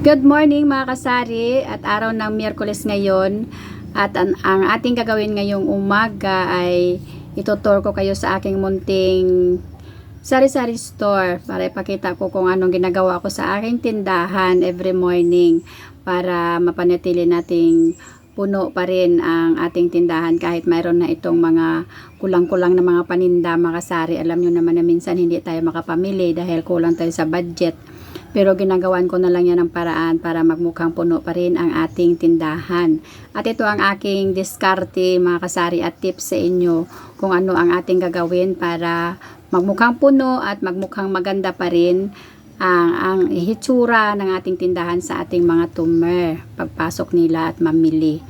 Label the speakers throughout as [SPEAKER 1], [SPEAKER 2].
[SPEAKER 1] Good morning mga kasari at araw ng Miyerkules ngayon. At ang, ang ating gagawin ngayong umaga ay itutur ko kayo sa aking munting sari-sari store para ipakita ko kung anong ginagawa ko sa aking tindahan every morning para mapanatili nating puno pa rin ang ating tindahan kahit mayroon na itong mga kulang-kulang na mga paninda mga kasari. Alam nyo naman na minsan hindi tayo makapamili dahil kulang tayo sa budget pero ginagawan ko na lang yan ng paraan para magmukhang puno pa rin ang ating tindahan. At ito ang aking diskarte mga kasari at tips sa inyo kung ano ang ating gagawin para magmukhang puno at magmukhang maganda pa rin ang, ang hitsura ng ating tindahan sa ating mga tumer pagpasok nila at mamili.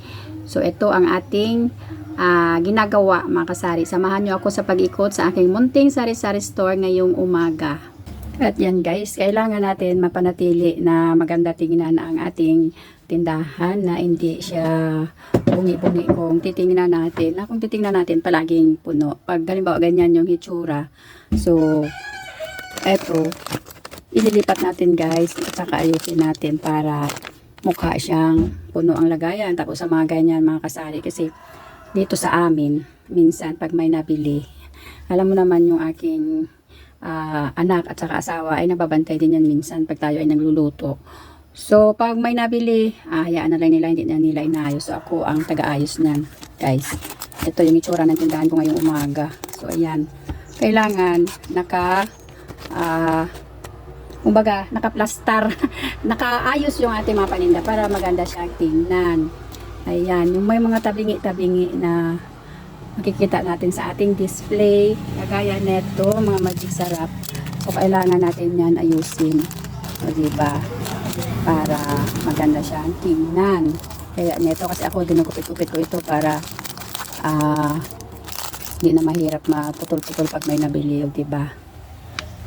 [SPEAKER 1] So ito ang ating ah, ginagawa mga kasari. Samahan nyo ako sa pag-ikot sa aking munting sari-sari store ngayong umaga. At yan guys, kailangan natin mapanatili na maganda tingnan ang ating tindahan na hindi siya bungi-bungi kung titingnan natin. Na kung titingnan natin palaging puno. Pag halimbawa ganyan yung hitsura. So, eto, ililipat natin guys at saka ayusin natin para mukha siyang puno ang lagayan. Tapos sa mga ganyan mga kasari kasi dito sa amin, minsan pag may nabili, alam mo naman yung aking ah, anak at saka asawa ay nababantay din yan minsan pag tayo ay nagluluto. So, pag may nabili, ah, hayaan na lang nila, hindi na nila inaayos. So, ako ang taga-ayos niyan, guys. Ito yung itsura ng tindahan ko ngayong umaga. So, ayan. Kailangan naka, ah, kumbaga, naka-plastar, nakaayos yung ating mga paninda para maganda siyang tingnan. Ayan, yung may mga tabingi-tabingi na makikita natin sa ating display. Kagaya neto mga magic sarap. So kailangan natin yan ayusin. O diba? Para maganda siyang tingnan. Kaya neto kasi ako dinugupit-gupit ko ito para ah hindi na mahirap maputol-putol pag may nabili o diba?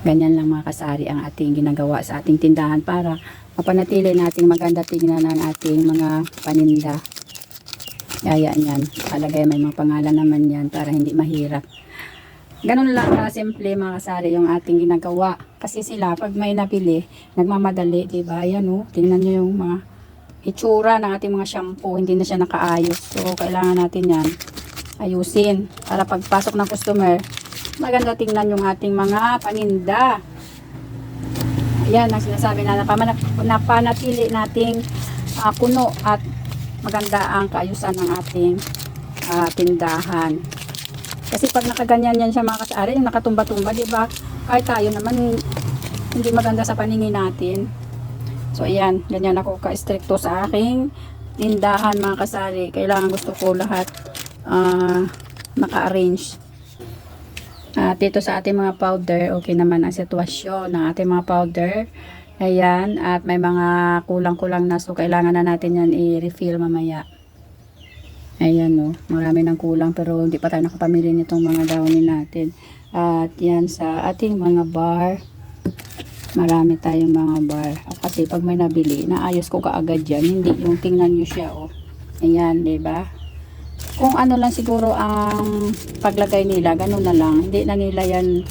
[SPEAKER 1] Ganyan lang mga kasari ang ating ginagawa sa ating tindahan para mapanatili nating maganda tingnan ang ating mga paninda Yaya niyan. Alagay may mga pangalan naman yan para hindi mahirap. Ganun lang ka simple mga kasari yung ating ginagawa. Kasi sila pag may napili, nagmamadali, di ba? Ayan oh, tingnan niyo yung mga itsura ng ating mga shampoo, hindi na siya nakaayos. So kailangan natin yan ayusin para pagpasok ng customer, maganda tingnan yung ating mga paninda. Ayan ang sinasabi na napanatili nating ah, puno at maganda ang kaayusan ng ating ah, tindahan. Kasi pag nakaganyan yan siya mga kasari, nakatumba-tumba, di ba? Kahit tayo naman hindi maganda sa paningin natin. So ayan, ganyan ako ka-stricto sa aking tindahan mga kasari. Kailangan gusto ko lahat ah, naka-arrange. At dito sa ating mga powder, okay naman ang sitwasyon ng ating mga powder. Ayan, at may mga kulang-kulang na so kailangan na natin yan i-refill mamaya. Ayan no, marami ng kulang pero hindi pa tayo nakapamili nitong mga downy natin. At yan sa ating mga bar, marami tayong mga bar. Kasi pag may nabili, naayos ko kaagad yan. Hindi yung tingnan nyo siya oh. Ayan, ba? Kung ano lang siguro ang paglagay nila, ganun na lang. Hindi na nila yan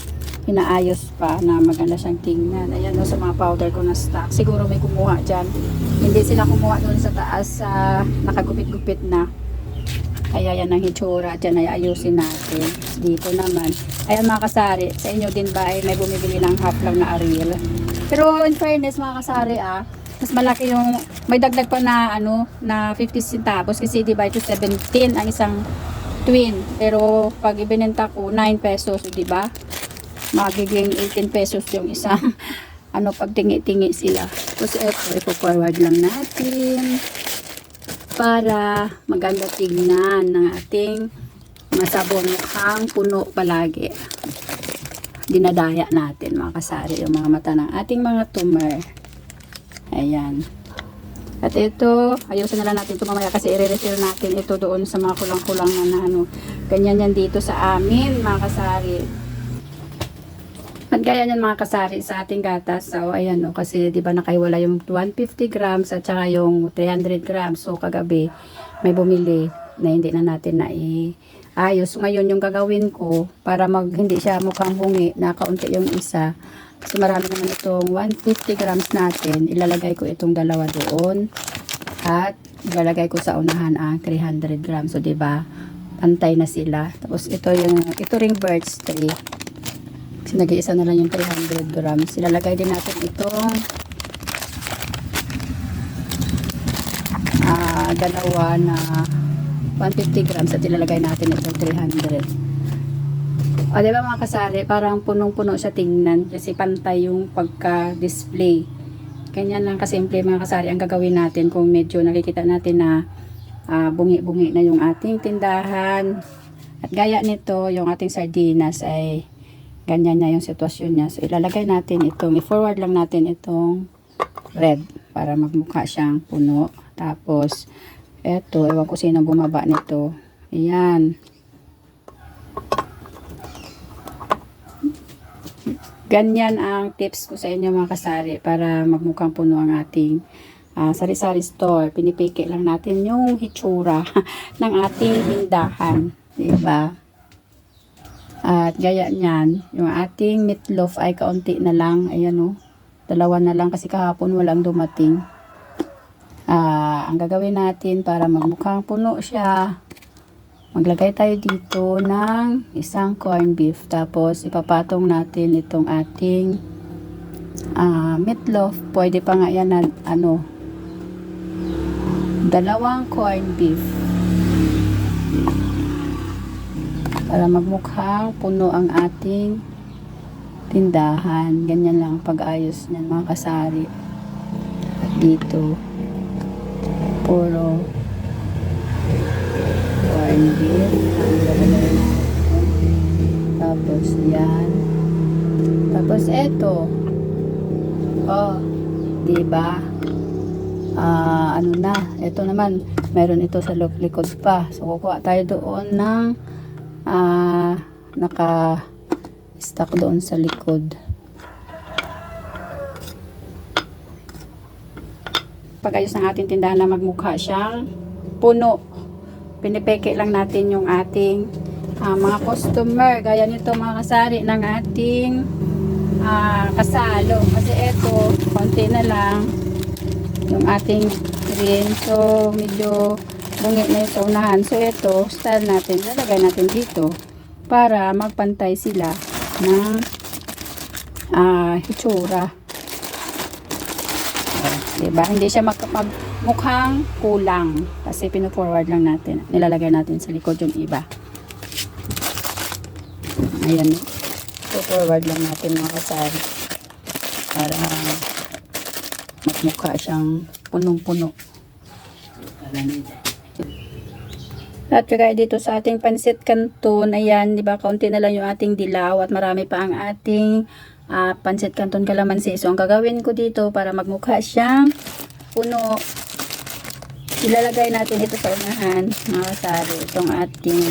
[SPEAKER 1] inaayos pa na maganda siyang tingnan. Ayan no, sa mga powder ko na stock. Siguro may kumuha dyan. Hindi sila kumuha doon sa taas sa nakagupit-gupit na. Kaya yan ang hitsura. Diyan ay ayusin natin. Dito naman. Ayan mga kasari. Sa inyo din ba ay may bumibili ng half lang na Ariel? Pero in fairness mga kasari ah, mas malaki yung may dagdag pa na ano na 50 centavos kasi di ba ito 17 ang isang twin pero pag ibinenta ko 9 pesos di ba magiging 18 pesos yung isang ano pag tingi-tingi sila. Tapos ito ipo-forward lang natin para maganda tignan ng ating masabong mukhang puno palagi. Dinadaya natin mga kasari yung mga mata ng ating mga tumor. Ayan. At ito ayusin na lang natin ito mamaya kasi i-refill natin ito doon sa mga kulang-kulang na, na ano ganyan yan dito sa amin mga kasari at gaya niyan mga kasari sa ating gatas. So, ayan no, kasi di ba nakaiwala yung 150 grams at saka yung 300 grams. So, kagabi may bumili na hindi na natin na i ayos. Ngayon yung gagawin ko para mag hindi siya mukhang bungi na kaunti yung isa. Kasi marami naman itong 150 grams natin. Ilalagay ko itong dalawa doon. At ilalagay ko sa unahan ang 300 grams. So, di ba Pantay na sila. Tapos ito yung, ito ring birds tree. Kasi nag-iisa na lang yung 300 grams. Ilalagay din natin itong ah, dalawa na 150 grams at ilalagay natin itong 300. O, di ba mga kasari, parang punong-puno siya tingnan kasi pantay yung pagka-display. Ganyan lang kasimple mga kasari ang gagawin natin kung medyo nakikita natin na ah, bungi-bungi na yung ating tindahan. At gaya nito, yung ating sardinas ay ganyan na yung sitwasyon niya. So, ilalagay natin itong, i-forward lang natin itong red para magmukha siyang puno. Tapos, eto, ewan ko sino bumaba nito. Ayan. Ganyan ang tips ko sa inyo mga kasari para magmukhang puno ang ating ah, sari-sari store. Pinipiki lang natin yung hitsura ng ating hindahan. Diba? At gaya niyan, yung ating meatloaf ay kaunti na lang. Ayan o. Dalawa na lang kasi kahapon walang dumating. Ah, ang gagawin natin para magmukhang puno siya, maglagay tayo dito ng isang corn beef. Tapos ipapatong natin itong ating ah, meatloaf. Pwede pa nga yan na, ano, dalawang corn beef. Para magmukhang puno ang ating tindahan. Ganyan lang ang pag-ayos niyan mga kasari. Dito, puro corn beef. Tapos yan. Tapos eto. Oh, di ba? Ah, ano na, ito naman, meron ito sa likod pa. So, kukuha tayo doon ng ah, naka stock doon sa likod. Pag-ayos ng ating tindahan na magmukha siyang puno. Pinipeke lang natin yung ating ah, mga customer. Gaya nito mga kasari ng ating ah, kasalo. Kasi ito, konti na lang yung ating green. So, medyo bungit na sa unahan. So, ito, style natin. Lalagay natin dito para magpantay sila ng ah, hitsura. Diba? Hindi siya magkapag mukhang kulang. Kasi pino-forward lang natin. Nilalagay natin sa likod yung iba. Ayan. Po-forward lang natin mga kasari. Para magmukha siyang punong-puno. At kagaya dito sa ating pansit canton, ayan, di ba, kaunti na lang yung ating dilaw at marami pa ang ating ah, pansit canton kalamansi. So, ang gagawin ko dito para magmukha siyang puno, ilalagay natin ito sa unahan, mga kasari, itong ating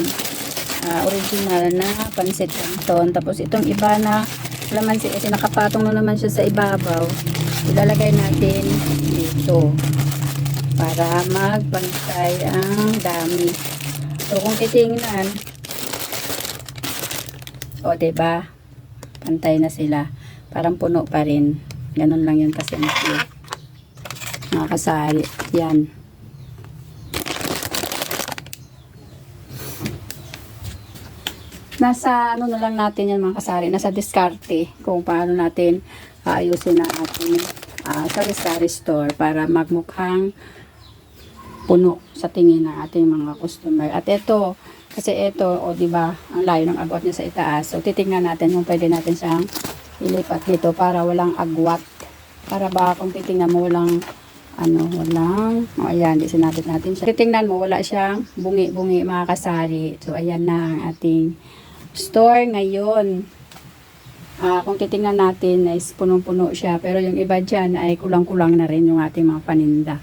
[SPEAKER 1] ah, original na pansit canton. Tapos, itong iba na kalamansi, kasi nakapatong na naman siya sa ibabaw, ilalagay natin dito para magpantay ang dami. So, kung titingnan, o, diba? Pantay na sila. Parang puno pa rin. Ganun lang yun kasi mga kasari. Yan. Nasa ano na lang natin yan mga kasari. Nasa diskarte kung paano natin aayusin ang ating uh, sari-sari store para magmukhang puno sa tingin ng ating mga customer. At ito, kasi ito, o di ba, ang layo ng agwat niya sa itaas. So titingnan natin kung pwede natin siyang ilipat dito para walang agwat. Para ba kung titingnan mo walang ano, walang, o ayan, disinabit natin siya. Titingnan mo, wala siyang bungi-bungi mga kasari. So ayan na ang ating store ngayon. Ah, kung titingnan natin is punong-puno siya pero yung iba dyan ay kulang-kulang na rin yung ating mga paninda.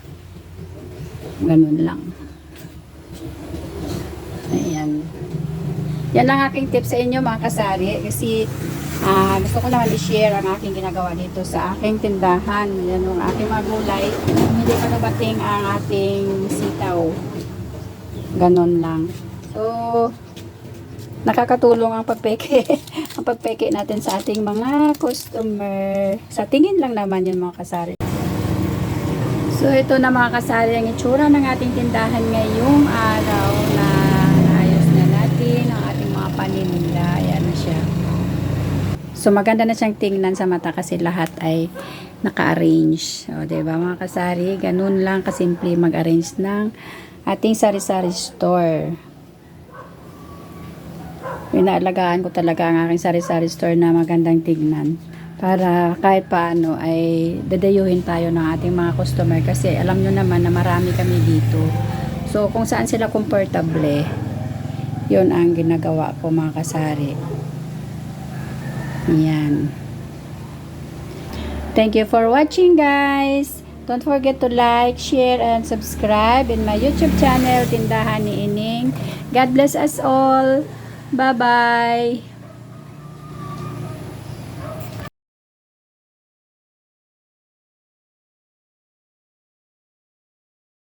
[SPEAKER 1] Ganun lang. Ayan. Yan lang aking tip sa inyo mga kasari kasi ah, gusto ko naman i-share ang aking ginagawa dito sa aking tindahan. Yan yung aking mga gulay. Hindi pa nabating ang ating sitaw. Ganon lang. So, nakakatulong ang pagpeke ang pagpeke natin sa ating mga customer sa tingin lang naman yun mga kasari so ito na mga kasari ang itsura ng ating tindahan ngayong araw na naayos na natin ang ating mga paninda. Ayan na siya. So maganda na siyang tingnan sa mata kasi lahat ay naka-arrange. O diba mga kasari ganun lang kasimple mag-arrange ng ating sari-sari store. Inaalagaan ko talaga ang aking sari-sari store na magandang tignan. Para kahit paano ay dadayuhin tayo ng ating mga customer kasi alam nyo naman na marami kami dito. So kung saan sila komportable, yun ang ginagawa ko mga kasari. Yan. Thank you for watching guys. Don't forget to like, share, and subscribe in my YouTube channel, Tindahan ni Ining. God bless us all. Bye-bye.